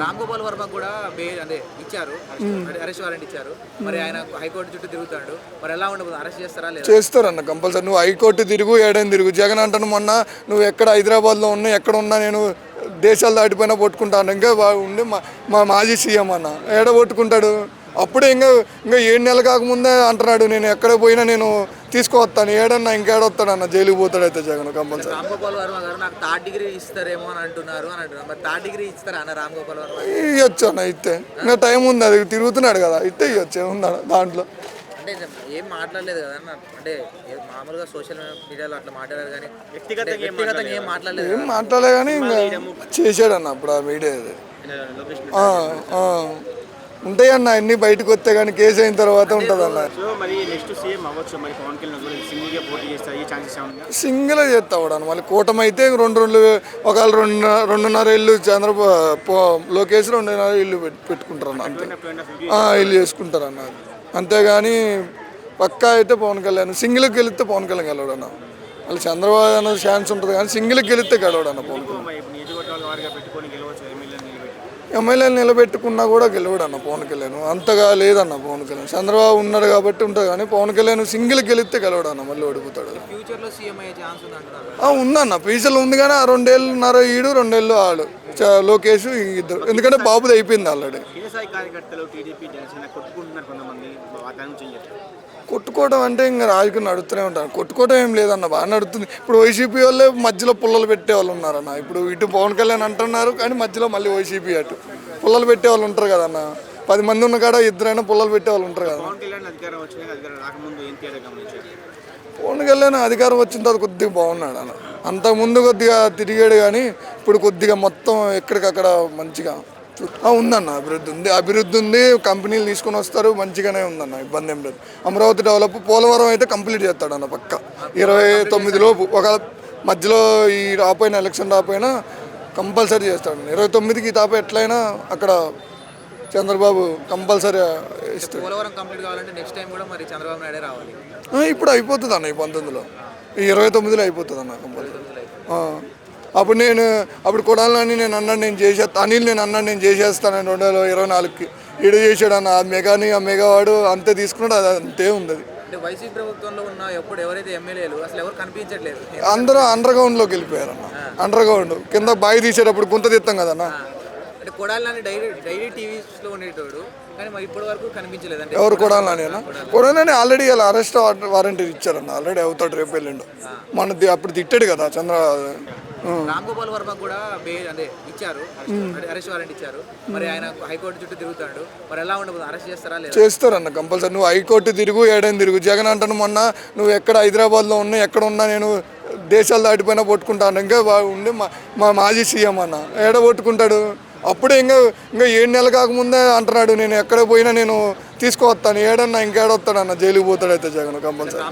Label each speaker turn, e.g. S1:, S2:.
S1: రామ్ గోపాల్ వర్మ కూడా బెయిల్ అదే ఇచ్చారు. అరెస్ట్ వారెంట్ ఇచ్చారు. మరి ఆయన హైకోర్టు చుట్టూ తిరుగుతాడు మరి ఎలా ఉండబోతుంది అరెస్ట్ చేస్తారా లేదా?
S2: చేస్తారన్న కంపల్సరీ. నువ్వు హైకోర్టు తిరుగు ఏడని తిరుగు. జగన్ అంటాను మొన్న నువ్వు ఎక్కడ హైదరాబాద్లో ఉన్నా ఎక్కడ ఉన్నా నేను దేశాలు దాటిపోయినా కొట్టుకుంటాను ఇంకా ఉండి మా మాజీ సీఎం అన్న. ఏడ కొట్టుకుంటాడు అప్పుడే ఇంకా ఇంకా ఏడు నెలలు కాకముందే అంటున్నాడు నేను ఎక్కడ పోయినా నేను తీసుకువస్తాను ఏడన్నా ఇంకేడొస్తాడు అన్న జైలుకి పోతాడైతే జగన్ కంపల్సరీ.
S1: రామ్ గోపాల్ వర్మ గారు నాకు థర్డ్ డిగ్రీ ఇస్తారేమో అని అంటున్నారు అని అంటున్నారు. మరి థర్డ్ డిగ్రీ ఇస్తారా అన్న రామ్ గోపాల్ వర్మ?
S2: ఇవ్వచ్చు అన్న ఇస్తే ఇంకా టైం ఉంది అది తిరుగుతున్నాడు కదా ఇస్తే ఇవ్వచ్చు ఉందా దాంట్లో.
S1: అంటే ఏం మాట్లాడలేదు కదా అన్న. అంటే మామూలుగా సోషల్ మీడియాలో అట్లా మాట్లాడారు కానీ వ్యక్తిగతంగా వ్యక్తిగతంగా ఏం మాట్లాడలేదు
S2: ఏం మాట్లాడలే కానీ చేసాడన్న అప్పుడు ఆ మీడియా అది. ఆ, ఆ. ఉంటాయన్న అన్ని బయటకు వస్తే కానీ కేసు అయిన తర్వాత ఉంటుంది అన్న సింగిల్ చేస్తా కూడా మళ్ళీ కూటమి అయితే రెండు రెండు ఒకవేళ రెండు రెండున్నర ఇల్లు చంద్రబాబు లోకేష్ రెండున్నర ఇల్లు పెట్టు- పెట్టుకుంటారు అన్న అంతే ఇల్లు చేసుకుంటారు అన్న అంతేగాని పక్కా అయితే పవన్ కళ్యాణ్ సింగిల్కి గెలిస్తే పవన్ కళ్యాణ్ గెలవడు అన్న మళ్ళీ చంద్రబాబు అన్న ఛాన్స్ ఉంటుంది కానీ సింగిల్కి గెలిస్తే గెలవడు అన్న పవన్ కళ్యాణ్. ఎమ్మెల్యేలు నిలబెట్టుకున్నా కూడా గెలవడు అన్న పవన్ కళ్యాణ్. అంతగా లేదన్న పవన్ కళ్యాణ్. చంద్రబాబు ఉన్నాడు కాబట్టి ఉంటుంది కానీ పవన్ కళ్యాణ్ సింగిల్ గెలిస్తే గెలవడు అన్న మళ్ళీ ఓడిపోతాడు. ఉందన్న. పీసలు ఉంది కానీ ఆ రెండేళ్ళున్నర ఈడు రెండేళ్ళు ఆడు. లోకేష్ ఇద్దరు. ఎందుకంటే బాబుది అయిపోయింది ఆల్రెడీ. కొట్టుకోవడం అంటే ఇంకా రాజకీయం నడుస్తూనే ఉంటారు. కొట్టుకోవడం ఏం లేదన్న బాగా నడుస్తుంది. ఇప్పుడు వైసీపీ వాళ్ళే మధ్యలో పుల్లలు పెట్టే వాళ్ళు ఉన్నారన్న. ఇప్పుడు ఇటు పవన్ కళ్యాణ్ అంటున్నారు కానీ మధ్యలో మళ్ళీ వైసీపీ అటు. పుల్లలు పెట్టే వాళ్ళు ఉంటారు కదన్న పది మంది ఉన్న కాడ ఇద్దరైనా పుల్లలు పెట్టే వాళ్ళు ఉంటారు కదా.
S3: పవన్ కళ్యాణ్ అధికారం
S2: వచ్చిన తర్వాత కొద్దిగా బాగున్నాడు అన్న. అంతకుముందు కొద్దిగా తిరిగాడు కానీ ఇప్పుడు కొద్దిగా మొత్తం ఎక్కడికక్కడ మంచిగా ఉందన్న అభివృద్ధి ఉంది. అభివృద్ధి ఉంది కంపెనీలు తీసుకొని వస్తారు మంచిగానే ఉందన్న ఇబ్బంది ఏం లేదు. అమరావతి డెవలప్ పోలవరం అయితే కంప్లీట్ చేస్తాడన్న పక్క. ఇరవై తొమ్మిది లోపు. ఒక మధ్యలో ఈ రాపోయిన ఎలక్షన్ రాపోయినా కంపల్సరీ చేస్తాడు. ఇరవై తొమ్మిదికి తాప ఎట్లయినా అక్కడ చంద్రబాబు కంపల్సరీ ఇస్తాడు.
S1: పోలవరం కంప్లీట్ కావాలంటే నెక్స్ట్ టైం కూడా మరి చంద్రబాబు నాయుడే రావాలి.
S2: ఆ, ఇప్పుడు అయిపోతుంది అన్న ఈ పంతొమ్మిదిలో. ఈ ఇరవై తొమ్మిదిలో అయిపోతుంది అన్న కంపల్సరీ. అప్పుడు నేను అప్పుడు కొడాలని నేను అన్నాడు నేను చేసేస్తా అనిల్ నేను అన్నాడు నేను చేసేస్తాను రెండు వేల ఇరవై నాలుగుకి. ఈడు చేసాడు అన్న ఆ మెగాని ఆ మెగావాడు అంతే తీసుకున్నాడు అది అంతే ఉంది అది.
S1: వైసీపీ ప్రభుత్వంలో ఉన్న ఎప్పుడు ఎవరైతే ఎమ్మెల్యేలు అసలు ఎవరు కనిపించట్లేదు.
S2: అందరూ అండర్ గ్రౌండ్లోకి వెళ్ళిపోయారు అన్న అండర్ గ్రౌండ్ కింద బావి తీసేటప్పుడు గుంత తీస్తాం కదన్న.
S1: అంటే కొడాలని డైలీ డైలీ టీవీస్లో ఉండేటోడు కానీ మరి ఇప్పటి వరకు కనిపించలేదు అంటే
S2: ఎవరు కొడాలని కొడాలని ఆల్రెడీ ఇలా అరెస్ట్ వారెంట్ ఇచ్చారన్న. ఆల్రెడీ అవుతాడు రేపు వెళ్ళిండు. మన అప్పుడు తిట్టాడు కదా చంద్ర.
S1: రామ్ గోపాల్ వర్మ కూడా బెయిల్ ఇచ్చారు. అరెస్ట్ వారెంట్ ఇచ్చారు. మరి ఆయన హైకోర్టు చుట్టూ తిరుగుతాడు. మరి ఎలా ఉండబోతుంది అరెస్ట్ చేస్తారా లేదా?
S2: చేస్తారన్న కంపల్సరీ. నువ్వు హైకోర్టు తిరుగు ఏడని తిరుగు. జగన్ అంటాను మొన్న నువ్వు ఎక్కడ హైదరాబాద్లో ఉన్నా ఎక్కడ ఉన్నా నేను దేశాలు దాటిపోయినా పట్టుకుంటాను. ఇంకా ఉండి మా మా మాజీ సీఎం అన్న. ఏడ కొట్టుకుంటాడు అప్పుడే ఇంకా ఇంకా ఏడు నెలలు కాకముందే అంటున్నాడు నేను ఎక్కడ పోయినా నేను తీసుకువస్తాను. ఏడన్నా ఇంకేడొస్తాడన్న జైలుకి పోతాడైతే జగన్ కంపల్సరీ.